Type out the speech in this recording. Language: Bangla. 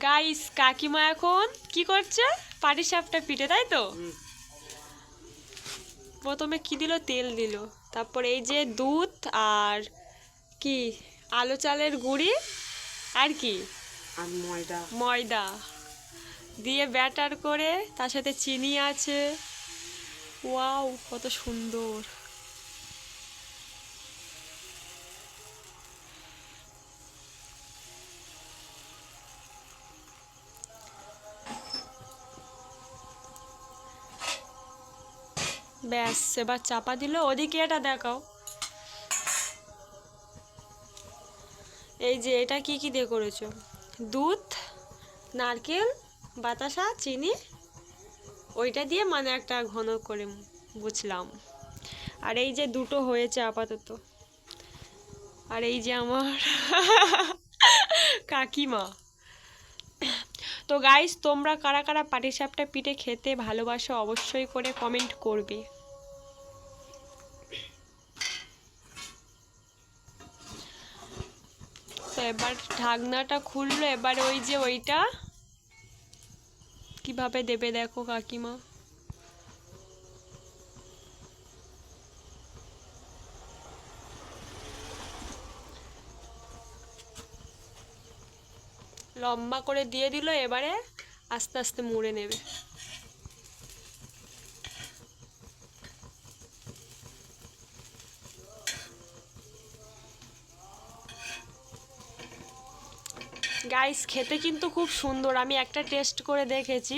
গাইস কাকিমা এখন কি করছে? পাটি সাপটা পিঠে তাই তো? প্রথমে কি দিল? তেল দিল। তারপর এই যে দুধ আর কি? আলো চালের গুঁড়ি আর কি? আর ময়দা। ময়দা। দিয়ে ব্যাটার করে তার সাথে চিনি আছে। ওয়াও কত সুন্দর। ব্যাস, এবার চাপা দিল, ওদিকে এটা দেখাও। এই যে, এটা কি কি দিয়ে করেছ? দুধ, নারকেল, বাতাসা, চিনি, ওইটা দিয়ে মানে একটা ঘন করে বুঝলাম। আর এই যে দুটো হয়েছে আপাতত। আর এই যে আমার কাকিমা। তো গাইস তোমরা কারা কারা পাটিসাপটা পিঠে খেতে ভালোবাসো অবশ্যই করে কমেন্ট করবে। এবার ঢাকনাটা খুললো, এবার ওই যে ওইটা। কীভাবে দেবে দেখো কাকিমা। লম্বা করে দিয়ে দিল, এবারে আস্তে আস্তে মুড়ে নেবে। গাইস খেতে কিন্তু খুব সুন্দর। আমি একটা টেস্ট করে দেখেছি।